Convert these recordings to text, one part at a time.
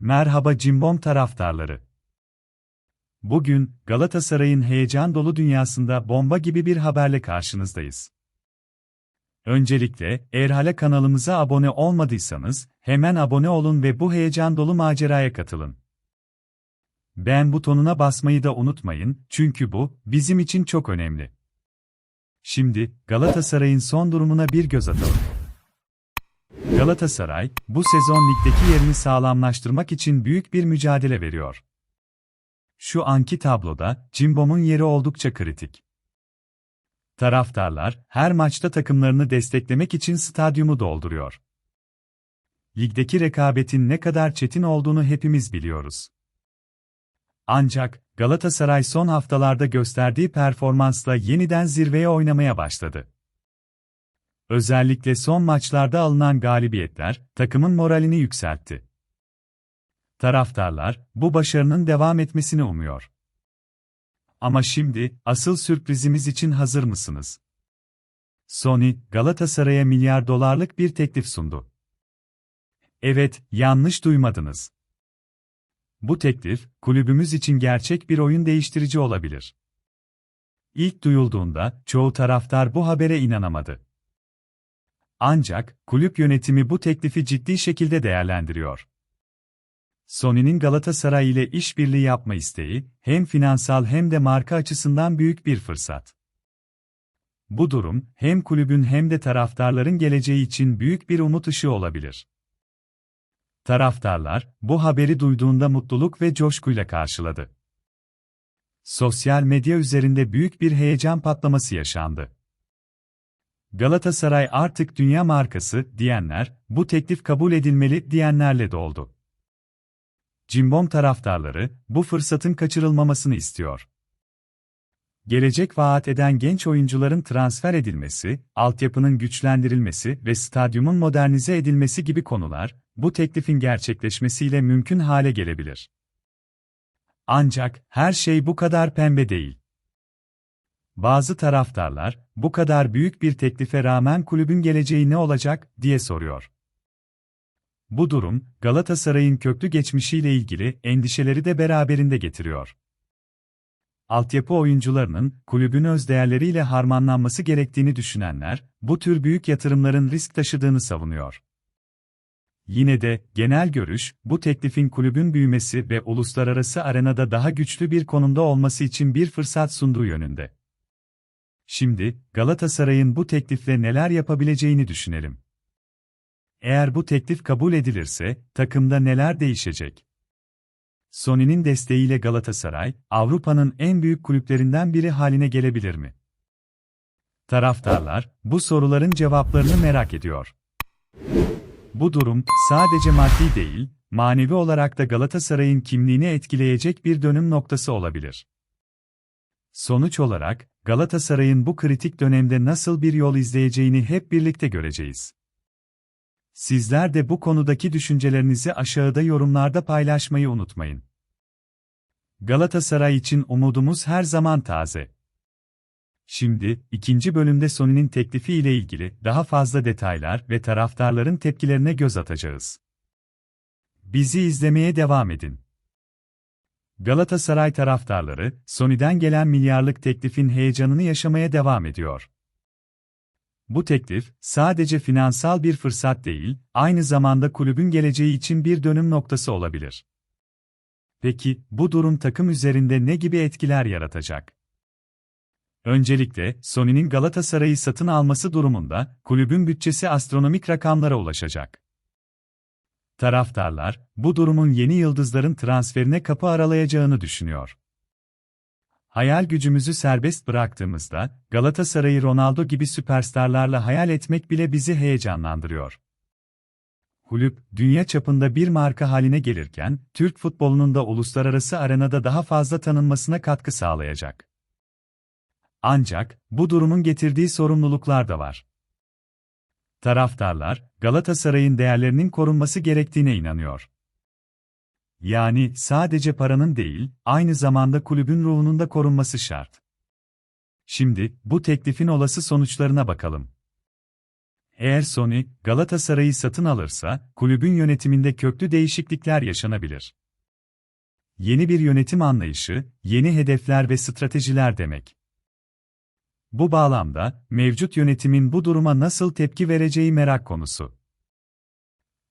Merhaba Cimbom taraftarları. Bugün Galatasaray'ın heyecan dolu dünyasında bomba gibi bir haberle karşınızdayız. Öncelikle, eğer hala kanalımıza abone olmadıysanız, hemen abone olun ve bu heyecan dolu maceraya katılın. Beğen butonuna basmayı da unutmayın, çünkü bu, bizim için çok önemli. Şimdi, Galatasaray'ın son durumuna bir göz atalım. Galatasaray, bu sezon ligdeki yerini sağlamlaştırmak için büyük bir mücadele veriyor. Şu anki tabloda, Cimbom'un yeri oldukça kritik. Taraftarlar, her maçta takımlarını desteklemek için stadyumu dolduruyor. Ligdeki rekabetin ne kadar çetin olduğunu hepimiz biliyoruz. Ancak, Galatasaray son haftalarda gösterdiği performansla yeniden zirveye oynamaya başladı. Özellikle son maçlarda alınan galibiyetler, takımın moralini yükseltti. Taraftarlar, bu başarının devam etmesini umuyor. Ama şimdi, asıl sürprizimiz için hazır mısınız? Sony, Galatasaray'a milyar dolarlık bir teklif sundu. Evet, yanlış duymadınız. Bu teklif, kulübümüz için gerçek bir oyun değiştirici olabilir. İlk duyulduğunda, çoğu taraftar bu habere inanamadı. Ancak, kulüp yönetimi bu teklifi ciddi şekilde değerlendiriyor. Sony'nin Galatasaray ile işbirliği yapma isteği, hem finansal hem de marka açısından büyük bir fırsat. Bu durum, hem kulübün hem de taraftarların geleceği için büyük bir umut ışığı olabilir. Taraftarlar, bu haberi duyduğunda mutluluk ve coşkuyla karşıladı. Sosyal medya üzerinde büyük bir heyecan patlaması yaşandı. Galatasaray artık dünya markası diyenler, bu teklif kabul edilmeli diyenlerle doldu. Cimbom taraftarları, bu fırsatın kaçırılmamasını istiyor. Gelecek vaat eden genç oyuncuların transfer edilmesi, altyapının güçlendirilmesi ve stadyumun modernize edilmesi gibi konular, bu teklifin gerçekleşmesiyle mümkün hale gelebilir. Ancak, her şey bu kadar pembe değil. Bazı taraftarlar, bu kadar büyük bir teklife rağmen kulübün geleceği ne olacak, diye soruyor. Bu durum, Galatasaray'ın köklü geçmişiyle ilgili endişeleri de beraberinde getiriyor. Altyapı oyuncularının, kulübün özdeğerleriyle harmanlanması gerektiğini düşünenler, bu tür büyük yatırımların risk taşıdığını savunuyor. Yine de, genel görüş, bu teklifin kulübün büyümesi ve uluslararası arenada daha güçlü bir konumda olması için bir fırsat sunduğu yönünde. Şimdi, Galatasaray'ın bu teklifle neler yapabileceğini düşünelim. Eğer bu teklif kabul edilirse, takımda neler değişecek? Sony'nin desteğiyle Galatasaray, Avrupa'nın en büyük kulüplerinden biri haline gelebilir mi? Taraftarlar, bu soruların cevaplarını merak ediyor. Bu durum, sadece maddi değil, manevi olarak da Galatasaray'ın kimliğini etkileyecek bir dönüm noktası olabilir. Sonuç olarak, Galatasaray'ın bu kritik dönemde nasıl bir yol izleyeceğini hep birlikte göreceğiz. Sizler de bu konudaki düşüncelerinizi aşağıda yorumlarda paylaşmayı unutmayın. Galatasaray için umudumuz her zaman taze. Şimdi, ikinci bölümde Sony'nin teklifi ile ilgili daha fazla detaylar ve taraftarların tepkilerine göz atacağız. Bizi izlemeye devam edin. Galatasaray taraftarları, Sony'den gelen milyarlık teklifin heyecanını yaşamaya devam ediyor. Bu teklif, sadece finansal bir fırsat değil, aynı zamanda kulübün geleceği için bir dönüm noktası olabilir. Peki, bu durum takım üzerinde ne gibi etkiler yaratacak? Öncelikle, Sony'nin Galatasaray'ı satın alması durumunda, kulübün bütçesi astronomik rakamlara ulaşacak. Taraftarlar, bu durumun yeni yıldızların transferine kapı aralayacağını düşünüyor. Hayal gücümüzü serbest bıraktığımızda, Galatasaray'ı Ronaldo gibi süperstarlarla hayal etmek bile bizi heyecanlandırıyor. Kulüp, dünya çapında bir marka haline gelirken, Türk futbolunun da uluslararası arenada daha fazla tanınmasına katkı sağlayacak. Ancak, bu durumun getirdiği sorumluluklar da var. Taraftarlar, Galatasaray'ın değerlerinin korunması gerektiğine inanıyor. Yani sadece paranın değil, aynı zamanda kulübün ruhunun da korunması şart. Şimdi, bu teklifin olası sonuçlarına bakalım. Eğer Sony, Galatasaray'ı satın alırsa, kulübün yönetiminde köklü değişiklikler yaşanabilir. Yeni bir yönetim anlayışı, yeni hedefler ve stratejiler demek. Bu bağlamda, mevcut yönetimin bu duruma nasıl tepki vereceği merak konusu.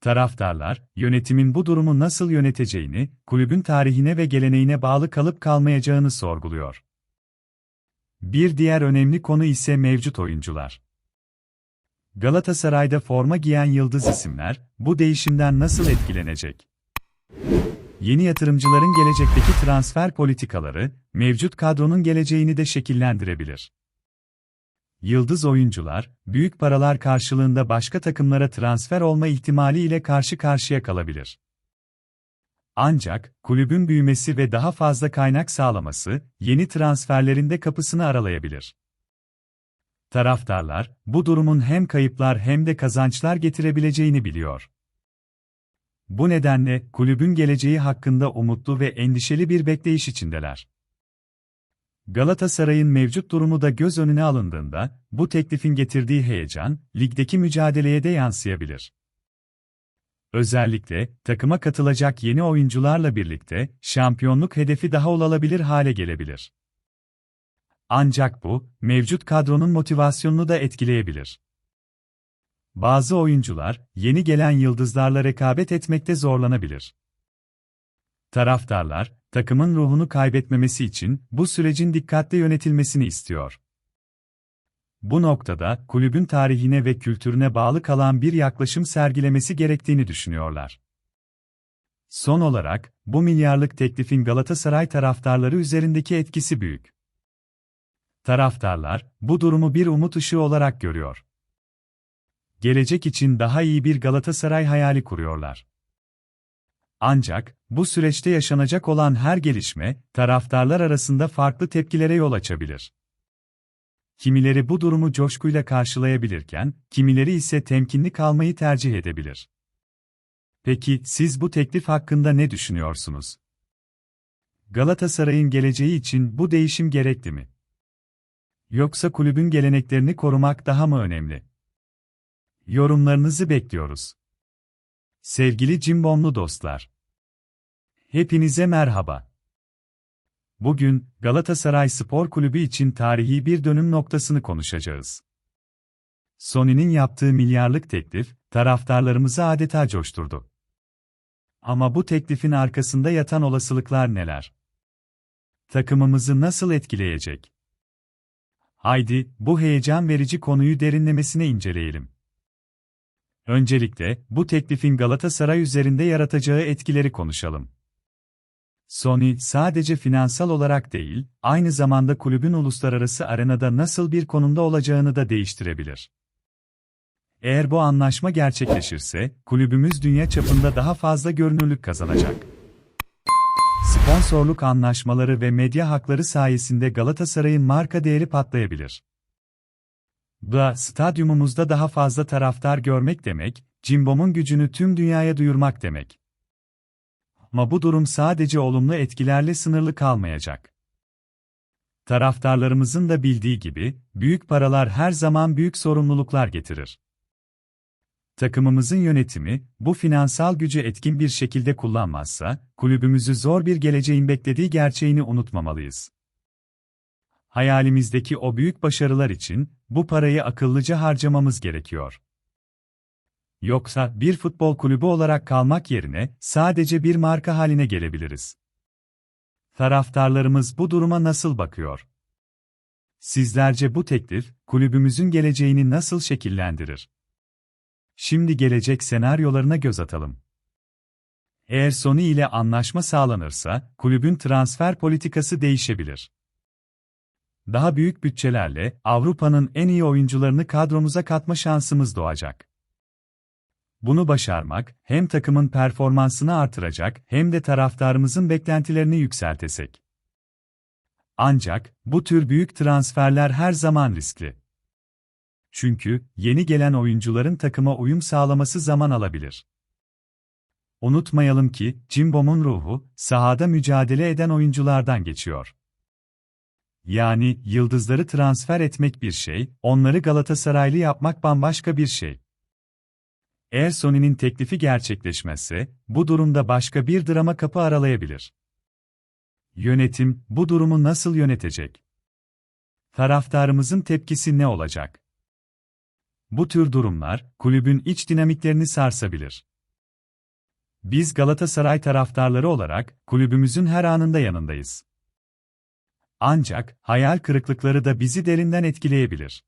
Taraftarlar, yönetimin bu durumu nasıl yöneteceğini, kulübün tarihine ve geleneğine bağlı kalıp kalmayacağını sorguluyor. Bir diğer önemli konu ise mevcut oyuncular. Galatasaray'da forma giyen yıldız isimler, bu değişimden nasıl etkilenecek? Yeni yatırımcıların gelecekteki transfer politikaları, mevcut kadronun geleceğini de şekillendirebilir. Yıldız oyuncular, büyük paralar karşılığında başka takımlara transfer olma ihtimali ile karşı karşıya kalabilir. Ancak, kulübün büyümesi ve daha fazla kaynak sağlaması, yeni transferlerin de kapısını aralayabilir. Taraftarlar, bu durumun hem kayıplar hem de kazançlar getirebileceğini biliyor. Bu nedenle, kulübün geleceği hakkında umutlu ve endişeli bir bekleyiş içindeler. Galatasaray'ın mevcut durumu da göz önüne alındığında, bu teklifin getirdiği heyecan, ligdeki mücadeleye de yansıyabilir. Özellikle, takıma katılacak yeni oyuncularla birlikte, şampiyonluk hedefi daha olabilir hale gelebilir. Ancak bu, mevcut kadronun motivasyonunu da etkileyebilir. Bazı oyuncular, yeni gelen yıldızlarla rekabet etmekte zorlanabilir. Taraftarlar, takımın ruhunu kaybetmemesi için bu sürecin dikkatli yönetilmesini istiyor. Bu noktada kulübün tarihine ve kültürüne bağlı kalan bir yaklaşım sergilemesi gerektiğini düşünüyorlar. Son olarak, bu milyarlık teklifin Galatasaray taraftarları üzerindeki etkisi büyük. Taraftarlar, bu durumu bir umut ışığı olarak görüyor. Gelecek için daha iyi bir Galatasaray hayali kuruyorlar. Ancak, bu süreçte yaşanacak olan her gelişme, taraftarlar arasında farklı tepkilere yol açabilir. Kimileri bu durumu coşkuyla karşılayabilirken, kimileri ise temkinli kalmayı tercih edebilir. Peki, siz bu teklif hakkında ne düşünüyorsunuz? Galatasaray'ın geleceği için bu değişim gerekli mi? Yoksa kulübün geleneklerini korumak daha mı önemli? Yorumlarınızı bekliyoruz. Sevgili Cimbomlu dostlar. Hepinize merhaba. Bugün Galatasaray Spor Kulübü için tarihi bir dönüm noktasını konuşacağız. Sony'nin yaptığı milyarlık teklif taraftarlarımızı adeta coşturdu. Ama bu teklifin arkasında yatan olasılıklar neler? Takımımızı nasıl etkileyecek? Haydi bu heyecan verici konuyu derinlemesine inceleyelim. Öncelikle bu teklifin Galatasaray üzerinde yaratacağı etkileri konuşalım. Sony sadece finansal olarak değil, aynı zamanda kulübün uluslararası arenada nasıl bir konumda olacağını da değiştirebilir. Eğer bu anlaşma gerçekleşirse, kulübümüz dünya çapında daha fazla görünürlük kazanacak. Sponsorluk anlaşmaları ve medya hakları sayesinde Galatasaray'ın marka değeri patlayabilir. Bu, stadyumumuzda daha fazla taraftar görmek demek, Cimbom'un gücünü tüm dünyaya duyurmak demek. Ama bu durum sadece olumlu etkilerle sınırlı kalmayacak. Taraftarlarımızın da bildiği gibi, büyük paralar her zaman büyük sorumluluklar getirir. Takımımızın yönetimi, bu finansal gücü etkin bir şekilde kullanmazsa, kulübümüzü zor bir geleceğin beklediği gerçeğini unutmamalıyız. Hayalimizdeki o büyük başarılar için, bu parayı akıllıca harcamamız gerekiyor. Yoksa bir futbol kulübü olarak kalmak yerine sadece bir marka haline gelebiliriz. Taraftarlarımız bu duruma nasıl bakıyor? Sizlerce bu teklif kulübümüzün geleceğini nasıl şekillendirir? Şimdi gelecek senaryolarına göz atalım. Eğer Sony ile anlaşma sağlanırsa kulübün transfer politikası değişebilir. Daha büyük bütçelerle Avrupa'nın en iyi oyuncularını kadromuza katma şansımız doğacak. Bunu başarmak, hem takımın performansını artıracak hem de taraftarımızın beklentilerini yükseltecek. Ancak, bu tür büyük transferler her zaman riskli. Çünkü, yeni gelen oyuncuların takıma uyum sağlaması zaman alabilir. Unutmayalım ki, Cimbom'un ruhu, sahada mücadele eden oyunculardan geçiyor. Yani yıldızları transfer etmek bir şey, onları Galatasaraylı yapmak bambaşka bir şey. Eğer Sony'nin teklifi gerçekleşmezse, bu durumda başka bir drama kapı aralayabilir. Yönetim, bu durumu nasıl yönetecek? Taraftarımızın tepkisi ne olacak? Bu tür durumlar, kulübün iç dinamiklerini sarsabilir. Biz Galatasaray taraftarları olarak, kulübümüzün her anında yanındayız. Ancak, hayal kırıklıkları da bizi derinden etkileyebilir.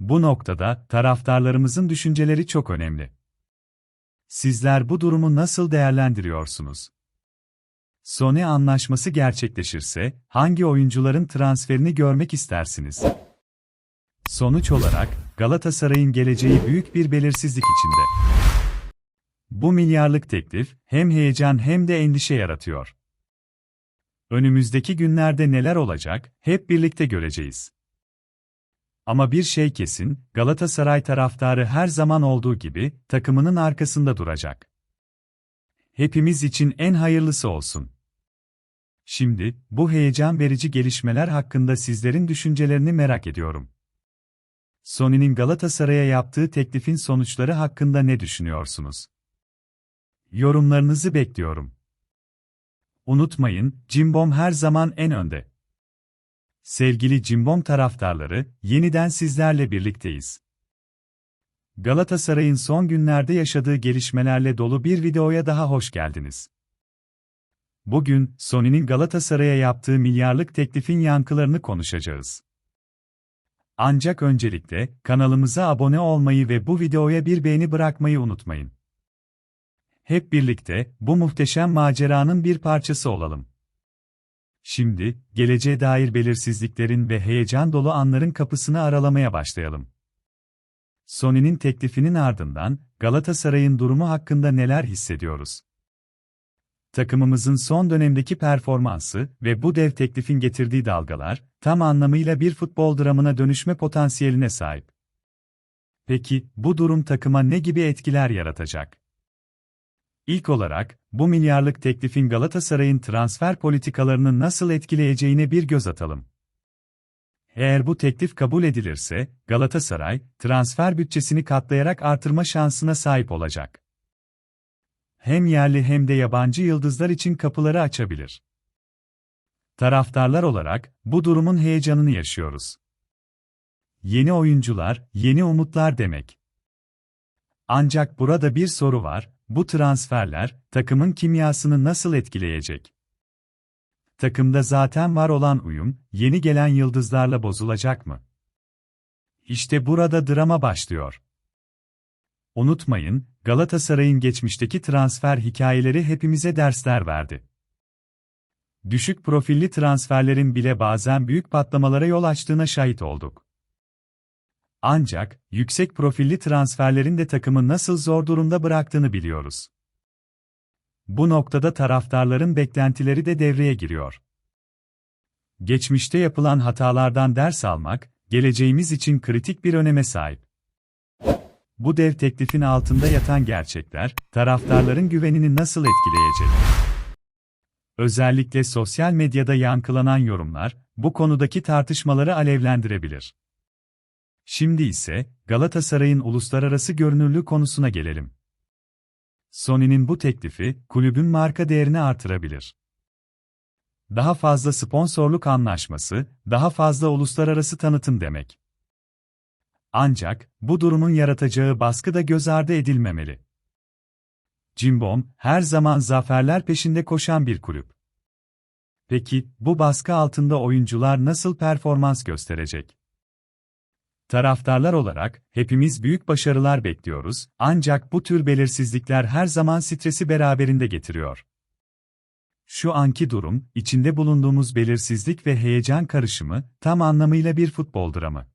Bu noktada, taraftarlarımızın düşünceleri çok önemli. Sizler bu durumu nasıl değerlendiriyorsunuz? Sony anlaşması gerçekleşirse, hangi oyuncuların transferini görmek istersiniz? Sonuç olarak, Galatasaray'ın geleceği büyük bir belirsizlik içinde. Bu milyarlık teklif, hem heyecan hem de endişe yaratıyor. Önümüzdeki günlerde neler olacak, hep birlikte göreceğiz. Ama bir şey kesin, Galatasaray taraftarı her zaman olduğu gibi, takımının arkasında duracak. Hepimiz için en hayırlısı olsun. Şimdi, bu heyecan verici gelişmeler hakkında sizlerin düşüncelerini merak ediyorum. Sony'nin Galatasaray'a yaptığı teklifin sonuçları hakkında ne düşünüyorsunuz? Yorumlarınızı bekliyorum. Unutmayın, Cimbom her zaman en önde. Sevgili Cimbom taraftarları, yeniden sizlerle birlikteyiz. Galatasaray'ın son günlerde yaşadığı gelişmelerle dolu bir videoya daha hoş geldiniz. Bugün, Sony'nin Galatasaray'a yaptığı milyarlık teklifin yankılarını konuşacağız. Ancak öncelikle, kanalımıza abone olmayı ve bu videoya bir beğeni bırakmayı unutmayın. Hep birlikte, bu muhteşem maceranın bir parçası olalım. Şimdi, geleceğe dair belirsizliklerin ve heyecan dolu anların kapısını aralamaya başlayalım. Sony'nin teklifinin ardından, Galatasaray'ın durumu hakkında neler hissediyoruz? Takımımızın son dönemdeki performansı ve bu dev teklifin getirdiği dalgalar, tam anlamıyla bir futbol dramına dönüşme potansiyeline sahip. Peki, bu durum takıma ne gibi etkiler yaratacak? İlk olarak, bu milyarlık teklifin Galatasaray'ın transfer politikalarını nasıl etkileyeceğine bir göz atalım. Eğer bu teklif kabul edilirse, Galatasaray, transfer bütçesini katlayarak artırma şansına sahip olacak. Hem yerli hem de yabancı yıldızlar için kapıları açabilir. Taraftarlar olarak, bu durumun heyecanını yaşıyoruz. Yeni oyuncular, yeni umutlar demek. Ancak burada bir soru var, bu transferler, takımın kimyasını nasıl etkileyecek? Takımda zaten var olan uyum, yeni gelen yıldızlarla bozulacak mı? İşte burada drama başlıyor. Unutmayın, Galatasaray'ın geçmişteki transfer hikayeleri hepimize dersler verdi. Düşük profilli transferlerin bile bazen büyük patlamalara yol açtığına şahit olduk. Ancak, yüksek profilli transferlerin de takımı nasıl zor durumda bıraktığını biliyoruz. Bu noktada taraftarların beklentileri de devreye giriyor. Geçmişte yapılan hatalardan ders almak, geleceğimiz için kritik bir öneme sahip. Bu dev teklifin altında yatan gerçekler, taraftarların güvenini nasıl etkileyecek? Özellikle sosyal medyada yankılanan yorumlar, bu konudaki tartışmaları alevlendirebilir. Şimdi ise, Galatasaray'ın uluslararası görünürlüğü konusuna gelelim. Sony'nin bu teklifi, kulübün marka değerini artırabilir. Daha fazla sponsorluk anlaşması, daha fazla uluslararası tanıtım demek. Ancak, bu durumun yaratacağı baskı da göz ardı edilmemeli. Cimbom, her zaman zaferler peşinde koşan bir kulüp. Peki, bu baskı altında oyuncular nasıl performans gösterecek? Taraftarlar olarak, hepimiz büyük başarılar bekliyoruz, ancak bu tür belirsizlikler her zaman stresi beraberinde getiriyor. Şu anki durum, içinde bulunduğumuz belirsizlik ve heyecan karışımı, tam anlamıyla bir futbol dramı.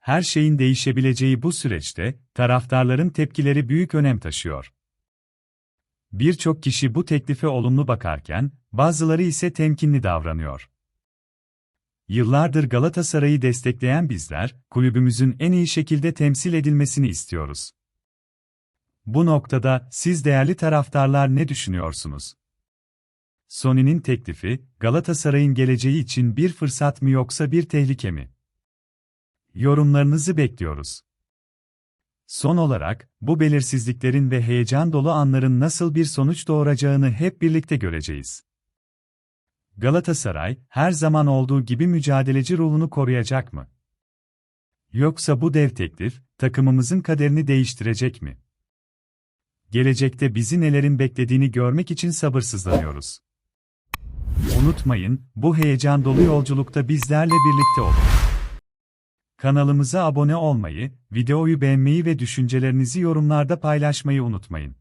Her şeyin değişebileceği bu süreçte, taraftarların tepkileri büyük önem taşıyor. Birçok kişi bu teklife olumlu bakarken, bazıları ise temkinli davranıyor. Yıllardır Galatasaray'ı destekleyen bizler, kulübümüzün en iyi şekilde temsil edilmesini istiyoruz. Bu noktada siz değerli taraftarlar ne düşünüyorsunuz? Sony'nin teklifi, Galatasaray'ın geleceği için bir fırsat mı yoksa bir tehlike mi? Yorumlarınızı bekliyoruz. Son olarak, bu belirsizliklerin ve heyecan dolu anların nasıl bir sonuç doğuracağını hep birlikte göreceğiz. Galatasaray, her zaman olduğu gibi mücadeleci ruhunu koruyacak mı? Yoksa bu dev teklif, takımımızın kaderini değiştirecek mi? Gelecekte bizi nelerin beklediğini görmek için sabırsızlanıyoruz. Unutmayın, bu heyecan dolu yolculukta bizlerle birlikte olun. Kanalımıza abone olmayı, videoyu beğenmeyi ve düşüncelerinizi yorumlarda paylaşmayı unutmayın.